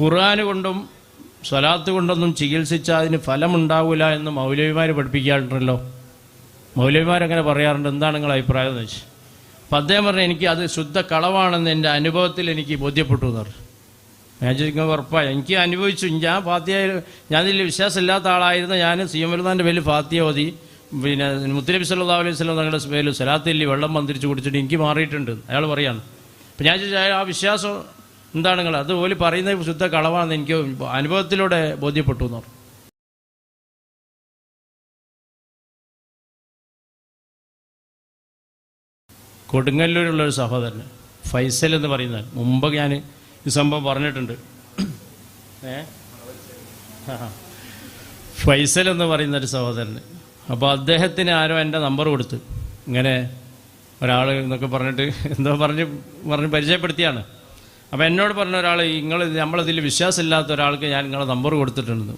ഖുർആൻ കൊണ്ടും സ്വലാത്ത് കൊണ്ടൊന്നും ചികിത്സിച്ചാൽ അതിന് ഫലമുണ്ടാവില്ല എന്ന് മൗലവിമാർ പഠിപ്പിക്കാറുണ്ടല്ലോ. മൗലവിമാരങ്ങനെ പറയാറുണ്ട് എന്താണ് നിങ്ങളുടെ അഭിപ്രായം എന്ന് വെച്ച്. അപ്പം അദ്ദേഹം പറഞ്ഞു എനിക്ക് അത് ശുദ്ധ കളവാണെന്ന് എന്റെ അനുഭവത്തിൽ എനിക്ക് ബോധ്യപ്പെട്ടു എന്ന് പറഞ്ഞു. ഞാൻ ചോദിക്കുമ്പോൾ ഉറപ്പായി? എനിക്ക് അനുഭവിച്ചു. ഞാൻ ഫാത്തിയ ഞാൻ ഇതിൽ വിശ്വാസമില്ലാത്ത ആളായിരുന്നു ഞാൻ സി എം വലുതാന്റെ പേരിൽ ഫാത്തിയ ഓതി. പിന്നെ മുത്തലബി സല്ലാ അലൈഹി സ്വലം തങ്ങളുടെ പേരിൽ സലാത്തില്ലി വെള്ളം മന്ത്രിച്ച് കുടിച്ചിട്ട് എനിക്ക് മാറിയിട്ടുണ്ട്. അയാൾ പറയാണ്. അപ്പം ഞാൻ ചോദിച്ചാൽ ആ വിശ്വാസം എന്താണ് നിങ്ങൾ? അത് അതുപോലെ പറയുന്നത് ശുദ്ധ കളവാണെന്ന് എനിക്ക് അനുഭവത്തിലൂടെ ബോധ്യപ്പെട്ടു എന്ന് പറഞ്ഞു. കൊടുങ്ങല്ലൂരുള്ള ഒരു സഹോദരൻ ഫൈസൽ എന്ന് പറയുന്ന മുമ്പ് ഞാൻ ഈ സംഭവം പറഞ്ഞിട്ടുണ്ട്. ഏ? ഫൈസൽ എന്ന് പറയുന്ന ഒരു സഹോദരൻ. അപ്പോൾ അദ്ദേഹത്തിന് ആരോ എന്റെ നമ്പർ കൊടുത്തു. ഇങ്ങനെ ഒരാൾ എന്നൊക്കെ പറഞ്ഞിട്ട് എന്തോ പറഞ്ഞ് പറഞ്ഞ് പരിചയപ്പെടുത്തിയാണ്. അപ്പോൾ എന്നോട് പറഞ്ഞ ഒരാൾ നിങ്ങൾ നമ്മളിതിൽ വിശ്വാസമില്ലാത്ത ഒരാൾക്ക് ഞാൻ നിങ്ങളെ നമ്പർ കൊടുത്തിട്ടുണ്ട്.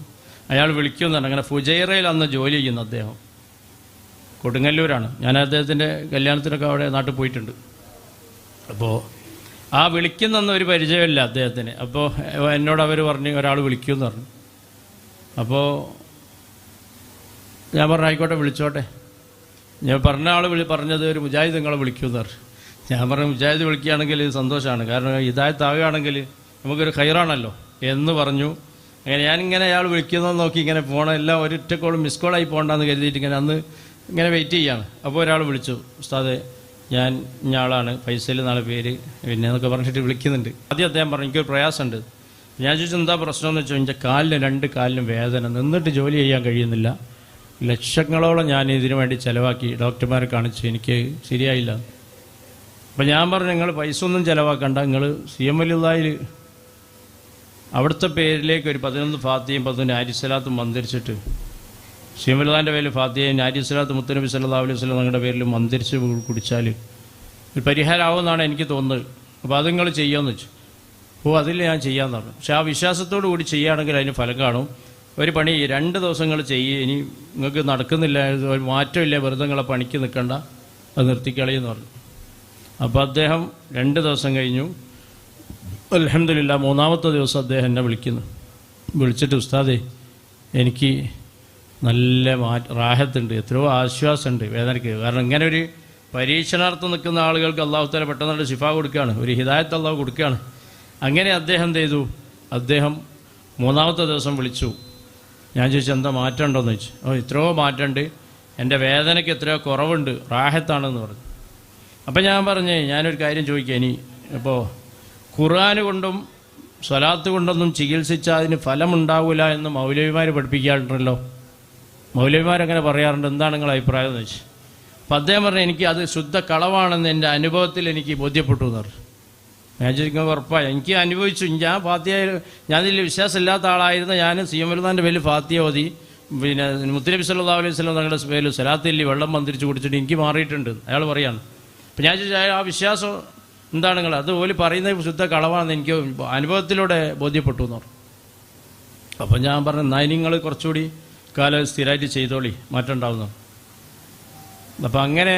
അയാൾ വിളിക്കുന്നുണ്ട് അങ്ങനെ ഫുജൈറയിൽ അന്ന് ജോലി ചെയ്യുന്നു അദ്ദേഹം. കൊടുങ്ങല്ലൂരാണ്. ഞാൻ അദ്ദേഹത്തിന്റെ കല്യാണത്തിനൊക്കെ അവിടെ നാട്ടിൽ പോയിട്ടുണ്ട്. അപ്പോൾ ആ വിളിക്കുന്നൊന്നും ഒരു പരിചയമില്ല അദ്ദേഹത്തിന്. അപ്പോൾ എന്നോട് അവർ പറഞ്ഞ് ഒരാൾ വിളിക്കുമെന്ന് പറഞ്ഞു. അപ്പോൾ ഞാൻ പറഞ്ഞു ആയിക്കോട്ടെ വിളിച്ചോട്ടെ. ഞാൻ പറഞ്ഞ ആൾ വിളി പറഞ്ഞത് ഒരു മുജാഹിദ് നിങ്ങളെ വിളിക്കുമെന്ന് പറഞ്ഞു. ഞാൻ പറഞ്ഞു മുജാഹിദ് വിളിക്കുകയാണെങ്കിൽ സന്തോഷമാണ്. കാരണം ഇതായത്താവുകയാണെങ്കിൽ നമുക്കൊരു ഹൈറാണല്ലോ എന്ന് പറഞ്ഞു. അങ്ങനെ ഞാനിങ്ങനെ അയാൾ വിളിക്കുന്നത് നോക്കി ഇങ്ങനെ പോകണം എല്ലാം ഒരൊറ്റ കോളും മിസ് കോളായി പോകണ്ടെന്ന് കരുതിയിട്ട് ഇങ്ങനെ അന്ന് ഇങ്ങനെ വെയിറ്റ് ചെയ്യാണ്. അപ്പോൾ ഒരാൾ വിളിച്ചു ഉസ്താദെ ഞാൻ ഞാളാണ് ഫൈസൽ നാളെ പേര്. പിന്നെ എന്നൊക്കെ പറഞ്ഞിട്ട് വിളിക്കുന്നുണ്ട്. ആദ്യം അദ്ദേഹം പറഞ്ഞു എനിക്കൊരു പ്രയാസമുണ്ട്. ഞാൻ ചോദിച്ചു എന്താ പ്രശ്നം? എന്ന് വെച്ചാൽ എന്റെ കാലിന് രണ്ട് കാലിനും വേദന. നിന്നിട്ട് ജോലി ചെയ്യാൻ കഴിയുന്നില്ല. ലക്ഷങ്ങളോളം ഞാൻ ഇതിനു വേണ്ടി ചിലവാക്കി. ഡോക്ടർമാരെ കാണിച്ചു. എനിക്ക് ശരിയായില്ല. അപ്പം ഞാൻ പറഞ്ഞു നിങ്ങൾ പൈസ ഒന്നും ചിലവാക്കണ്ട. നിങ്ങൾ സി എം എല്ലുള്ളായിൽ അവിടുത്തെ പേരിലേക്ക് ഒരു പതിനൊന്ന് ഫാത്തിയും പതിനൊന്ന് ആരിസലാത്തും മന്ദിരിച്ചിട്ട് സി എം എല്ലുള്ളാന്റെ പേരിൽ ഫാത്തിയും ആരിസലാത്ത് മുത്തനബി സല്ലാ അലൈഹി വസ്ലം നിങ്ങളുടെ പേരിൽ മന്ദിരിച്ച് കുടിച്ചാൽ ഒരു പരിഹാരമാവുമെന്നാണ് എനിക്ക് തോന്നുന്നത്. അപ്പോൾ അത് നിങ്ങൾ ചെയ്യാമെന്ന് വെച്ചു. ഓ അതിൽ ഞാൻ ചെയ്യാമെന്ന് പറഞ്ഞു. പക്ഷെ ആ വിശ്വാസത്തോടു കൂടി ചെയ്യുകയാണെങ്കിൽ അതിന് ഫലം കാണും. ഒരു പണി രണ്ട് ദിവസങ്ങൾ ചെയ്യുക ഇനി നിങ്ങൾക്ക് നടക്കുന്നില്ല ഒരു മാറ്റമില്ല വെറുതെ നിങ്ങളെ പണിക്ക് നിൽക്കണ്ട അത് നിർത്തിക്കളയെന്ന് പറഞ്ഞു. അപ്പോൾ അദ്ദേഹം രണ്ട് ദിവസം കഴിഞ്ഞു. അലഹമില്ല മൂന്നാമത്തെ ദിവസം അദ്ദേഹം എന്നെ വിളിക്കുന്നു. വിളിച്ചിട്ട് ഉസ്താദേ എനിക്ക് നല്ല മാറ്റ റാഹത്തുണ്ട് എത്രയോ ആശ്വാസമുണ്ട് വേദനയ്ക്ക് കാരണം ഇങ്ങനെ ഒരു പരീക്ഷണാർത്ഥം നിൽക്കുന്ന ആളുകൾക്ക് അള്ളാഹുത്താല പെട്ടെന്ന് ശിഫ കൊടുക്കുകയാണ്. ഒരു ഹിദായത്ത് അള്ളാഹു കൊടുക്കുകയാണ്. അങ്ങനെ അദ്ദേഹം ചെയ്തു? അദ്ദേഹം മൂന്നാമത്തെ ദിവസം വിളിച്ചു. ഞാൻ ചോദിച്ചു എന്താ മാറ്റം ഉണ്ടോയെന്ന് ചോദിച്ചു? ഓ എത്രയോ മാറ്റമുണ്ട്. എന്റെ വേദനയ്ക്ക് എത്രയോ കുറവുണ്ട്. റാഹത്താണെന്ന് പറഞ്ഞു. അപ്പം ഞാൻ പറഞ്ഞേ ഞാനൊരു കാര്യം ചോദിക്കാം ഇനി. ഇപ്പോൾ ഖുർആൻ കൊണ്ടും സ്വലാത്ത് കൊണ്ടൊന്നും ചികിത്സിച്ചാൽ അതിന് ഫലമുണ്ടാവില്ല എന്ന് മൗലവിമാർ പഠിപ്പിക്കാറുണ്ടല്ലോ. മൗലവിമാരങ്ങനെ പറയാറുണ്ട്. എന്താണ് നിങ്ങളുടെ അഭിപ്രായം എന്ന് വെച്ച്. അപ്പം അദ്ദേഹം പറഞ്ഞു എനിക്ക് അത് ശുദ്ധ കളവാണെന്ന് എന്റെ അനുഭവത്തിൽ എനിക്ക് ബോധ്യപ്പെട്ടു എന്ന് പറഞ്ഞു. ഞാൻ ചോദിക്കുന്നത് ഉറപ്പായി എനിക്ക് അനുഭവിച്ചു. ഞാൻ ഫാത്തിയ ഞാൻ ഇതിൽ വിശ്വാസമില്ലാത്ത ആളായിരുന്നു ഞാൻ സി എം വലുതാന്റെ പേരിൽ ഫാത്തിയ ഓതി. പിന്നെ മുത്തലബി സല്ലാ അലൈഹി സ്വലം തങ്ങളുടെ പേരിൽ സലാത്തില്ലി വെള്ളം മന്ത്രിച്ച് കുടിച്ചിട്ട് എനിക്ക് മാറിയിട്ടുണ്ട്. അയാൾ പറയാണ് അപ്പം ഞാൻ ചോദിച്ചാൽ ആ വിശ്വാസം എന്താണ് നിങ്ങൾ? ഓലി പറയുന്നത് ശുദ്ധ കളവാണെന്ന് എനിക്ക് അനുഭവത്തിലൂടെ ബോധ്യപ്പെട്ടു എന്ന് പറഞ്ഞു. അപ്പം ഞാൻ പറഞ്ഞു എന്നാൽ നിങ്ങൾ കുറച്ചുകൂടി കാലം സ്ഥിരമായിട്ട് ചെയ്തോളി മാറ്റം ഉണ്ടാവുന്നു അപ്പം അങ്ങനെ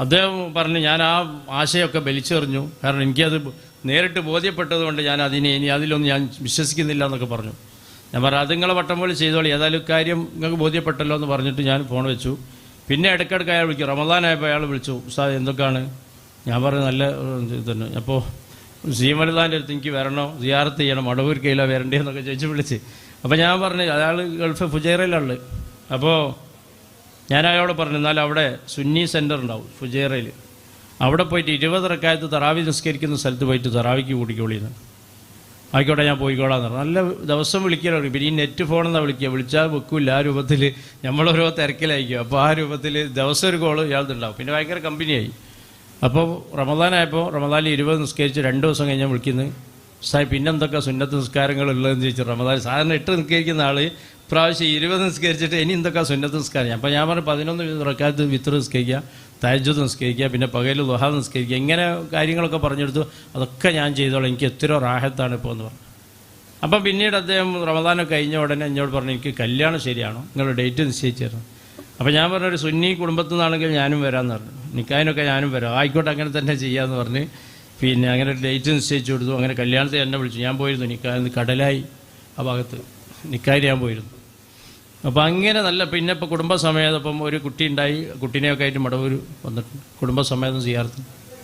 അദ്ദേഹം പറഞ്ഞു ഞാൻ ആ ആശയമൊക്കെ വലിച്ചെറിഞ്ഞു കാരണം എനിക്കത് നേരിട്ട് ബോധ്യപ്പെട്ടത് കൊണ്ട് ഞാൻ അതിനെ ഇനി അതിലൊന്നും ഞാൻ വിശ്വസിക്കുന്നില്ല എന്നൊക്കെ പറഞ്ഞു. ഞാൻ പറഞ്ഞു അത് നിങ്ങളെ വട്ടം പോലെ ചെയ്തോളി. ഏതായാലും കാര്യം നിങ്ങൾക്ക് ബോധ്യപ്പെട്ടല്ലോ എന്ന് പറഞ്ഞിട്ട് ഞാൻ ഫോൺ വെച്ചു. പിന്നെ ഇടയ്ക്കിടയ്ക്ക് അയാൾ വിളിക്കും. റമദാനായപ്പോൾ അയാൾ വിളിച്ചു ഉസ്താദ് എന്തൊക്കെയാണ്? ഞാൻ പറഞ്ഞു നല്ല ഇതന്നെ തന്നെ. അപ്പോൾ സീമലിതാന്റെ അടുത്ത് എനിക്ക് വരണോ? സിയാറത്ത് ചെയ്യണം? മടവൂർ കയ്യിലോ വരണ്ടേന്നൊക്കെ ചോദിച്ച് വിളിച്ച്. അപ്പോൾ ഞാൻ പറഞ്ഞു അയാൾ ഗൾഫ് ഫുജേറയിലുള്ളത് അപ്പോൾ ഞാൻ അയാളോട് പറഞ്ഞു എന്നാൽ അവിടെ സുന്നി സെന്റർ ഉണ്ടാവും ഫുജേറയിൽ അവിടെ പോയിട്ട് ഇരുപത് റക്കായത്ത് തറാവി നിസ്കരിക്കുന്ന സ്ഥലത്ത് പോയിട്ട് തറാവിക്ക് കൂട്ടിക്കോളിന്ന് ആയിക്കോട്ടെ ഞാൻ പോയിക്കോളാന്ന് പറഞ്ഞു. നല്ല ദിവസം വിളിക്കലോ പിന്നെ ഈ നെറ്റ് ഫോണെന്നാണ് വിളിക്കുക വിളിച്ചാൽ വെക്കില്ല ആ രൂപത്തിൽ നമ്മളോരോ തിരക്കിലായിരിക്കും. അപ്പോൾ ആ രൂപത്തിൽ ദിവസം ഒരു കോൾ ഇയാളുണ്ടാവും പിന്നെ ഭയങ്കര കമ്പനിയായി. അപ്പോൾ റമദാനായപ്പോൾ റമദാനിൽ ഇരുപത് നിസ്കരിച്ച് രണ്ട് ദിവസം കഴിഞ്ഞാൽ വിളിക്കുന്നത് സായി പിന്നെന്തൊക്കെ സുന്നത്ത് നിസ്കാരങ്ങൾ ഉള്ളതെന്ന് ചോദിച്ചു റമദാൻ സാധാരണ എട്ട് നിസ്കരിക്കുന്ന ആൾ പ്രാവശ്യം ഇരുപത് നിസ്കരിച്ചിട്ട് ഇനി എന്തൊക്കെ സുന്നത്ത് നിസ്കാരം? അപ്പോൾ ഞാൻ പറഞ്ഞു പതിനൊന്ന് റക്കാത്ത് വിത്ര നിസ്കരിക്കുക തയജുദ് നിസ്കരിക്കുക പിന്നെ പകൽ ദുഹ നിസ്കരിക്കുക ഇങ്ങനെ കാര്യങ്ങളൊക്കെ പറഞ്ഞെടുത്തു അതൊക്കെ ഞാൻ ചെയ്തോളാം. എനിക്ക് എത്രയോ റാഹത്താണ് ഇപ്പോൾ എന്ന് പറഞ്ഞു. അപ്പം പിന്നീട് അദ്ദേഹം റമദാനൊക്കെ കഴിഞ്ഞ ഉടനെ എന്നോട് പറഞ്ഞു എനിക്ക് കല്യാണം ശരിയാണോ? നിങ്ങളുടെ ഡേറ്റ് നിശ്ചയിച്ചിരുന്നു. അപ്പം അപ്പോൾ ഞാൻ പറഞ്ഞു ഒരു സുന്നി കുടുംബത്തിൽ നിന്നാണെങ്കിൽ ഞാനും വരാമെന്ന് പറഞ്ഞു. നിൽക്കാനൊക്കെ ഞാനും വരാം. ആയിക്കോട്ടെ അങ്ങനെ തന്നെ ചെയ്യാമെന്ന് പറഞ്ഞ് പിന്നെ അങ്ങനെ ഒരു ഡേറ്റ് നിശ്ചയിച്ചു കൊടുത്തു. അങ്ങനെ കല്യാണത്തിന് എന്നെ വിളിച്ചു. ഞാൻ പോയിരുന്നു നിൽക്കാൻ കടലായി ആ ഭാഗത്ത്. നിൽക്കാതെ ഞാൻ പോയിരുന്നു. അപ്പോൾ അങ്ങനെ നല്ല പിന്നെ ഇപ്പോൾ കുടുംബസമേതം ഇപ്പം ഒരു കുട്ടി ഉണ്ടായി കുട്ടീനെയൊക്കെ ആയിട്ട് മടവൂർ വന്നിട്ടുണ്ട് കുടുംബസമേതം ചെയ്യാറുണ്ട്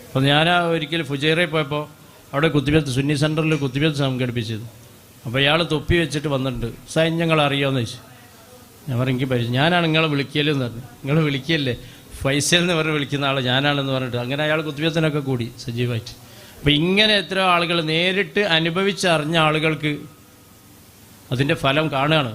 അപ്പം ഞാൻ ഒരിക്കൽ ഫുജൈറയിൽ പോയപ്പോൾ അവിടെ കുത്തിബത്ത് സുന്നി സെന്ററിൽ കുത്തിബത്ത് സംഘടിപ്പിച്ചത്. അപ്പോൾ ഇയാൾ തൊപ്പി വെച്ചിട്ട് വന്നിട്ടുണ്ട്. സൈൻ ഞങ്ങൾ അറിയാമെന്ന് ചോദിച്ചു. ഞാൻ പറഞ്ഞു പരിചയം ഞാനാണ് നിങ്ങളെ വിളിക്കലെന്ന് പറഞ്ഞു. നിങ്ങൾ വിളിക്കല്ലേ? ഫൈസൽ എന്ന് പറഞ്ഞ് വിളിക്കുന്ന ആൾ ഞാനാണെന്ന് പറഞ്ഞിട്ട് അങ്ങനെ അയാൾ കുത്തിബത്തിനൊക്കെ കൂടി സജീവമായിട്ട് അപ്പോൾ ഇങ്ങനെ എത്ര ആളുകൾ നേരിട്ട് അനുഭവിച്ചറിഞ്ഞ ആളുകൾക്ക് അതിന്റെ ഫലം കാണുകയാണ്.